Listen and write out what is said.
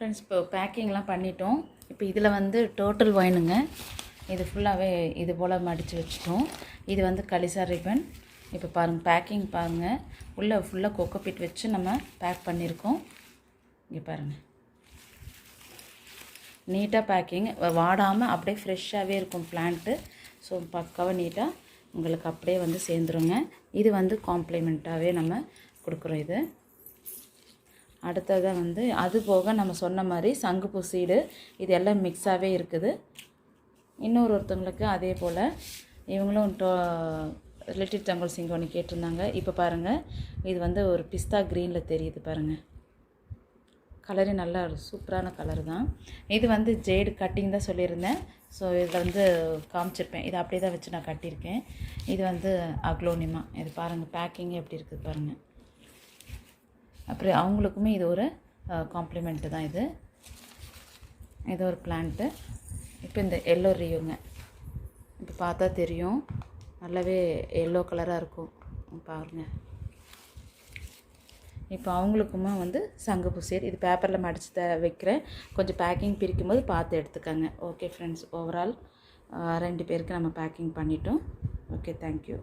Friends இப்போ பேக்கிங்லாம் பண்ணிட்டோம். இப்போ இதில் வந்து டோட்டல் ஒயினுங்க இது ஃபுல்லாகவே இது போல் மடித்து வச்சுட்டோம். இது வந்து கலிசா ரிப்பன் இப்போ பாருங்கள் பேக்கிங் பாருங்கள் உள்ளே ஃபுல்லாக கொக்கோபிட் வச்சு நம்ம பேக் பண்ணியிருக்கோம் இங்கே பாருங்கள் நீட்டாக பேக்கிங் வாடாமல் அப்படியே ஃப்ரெஷ்ஷாகவே இருக்கும் பிளான்ட்டு ஸோ பக்காவாக நீட்டாக உங்களுக்கு அப்படியே வந்து சேர்ந்துருங்க. இது வந்து காம்ப்ளிமெண்ட்டாகவே நம்ம கொடுக்குறோம் இது. அடுத்ததாக வந்து அது போக நம்ம சொன்ன மாதிரி சங்குப்பூ சீடு இது எல்லாம் மிக்ஸாகவே இருக்குது. இன்னொரு ஒருத்தவங்களுக்கு அதே போல் இவங்களும் டோ லிட்டில் டங்கல் சிங் ஒன்று கேட்டிருந்தாங்க. இப்போ பாருங்கள் இது வந்து ஒரு பிஸ்தா க்ரீனில் தெரியுது பாருங்கள் கலரே நல்லா சூப்பரான கலர் தான். இது வந்து ஜேடு கட்டிங் தான் சொல்லியிருந்தேன். ஸோ இதில் வந்து காமிச்சிருப்பேன். இது அப்படியே தான் வச்சு நான் கட்டியிருக்கேன். இது வந்து அக்லோனிமா. இது பாருங்கள் பேக்கிங் எப்படி இருக்குது பாருங்கள் அப்புறம் அவங்களுக்குமே இது ஒரு காம்ப்ளிமெண்ட்டு தான் இது. இது ஒரு பிளான்ட்டு இப்போ இந்த எல்லோ ரியூங்க இப்போ பார்த்தா தெரியும். நல்லாவே எல்லோ கலராக இருக்கும். பாருங்கள் இப்போ அவங்களுக்குமே வந்து சங்குப்பூ சீட் இது பேப்பரில் மடித்து த வைக்கிறேன். கொஞ்சம் பேக்கிங் பிரிக்கும் போது பார்த்து எடுத்துக்கோங்க. ஓகே ஃப்ரெண்ட்ஸ் ஓவரால் ரெண்டு பேருக்கு நம்ம பேக்கிங் பண்ணிட்டோம். Okay thank you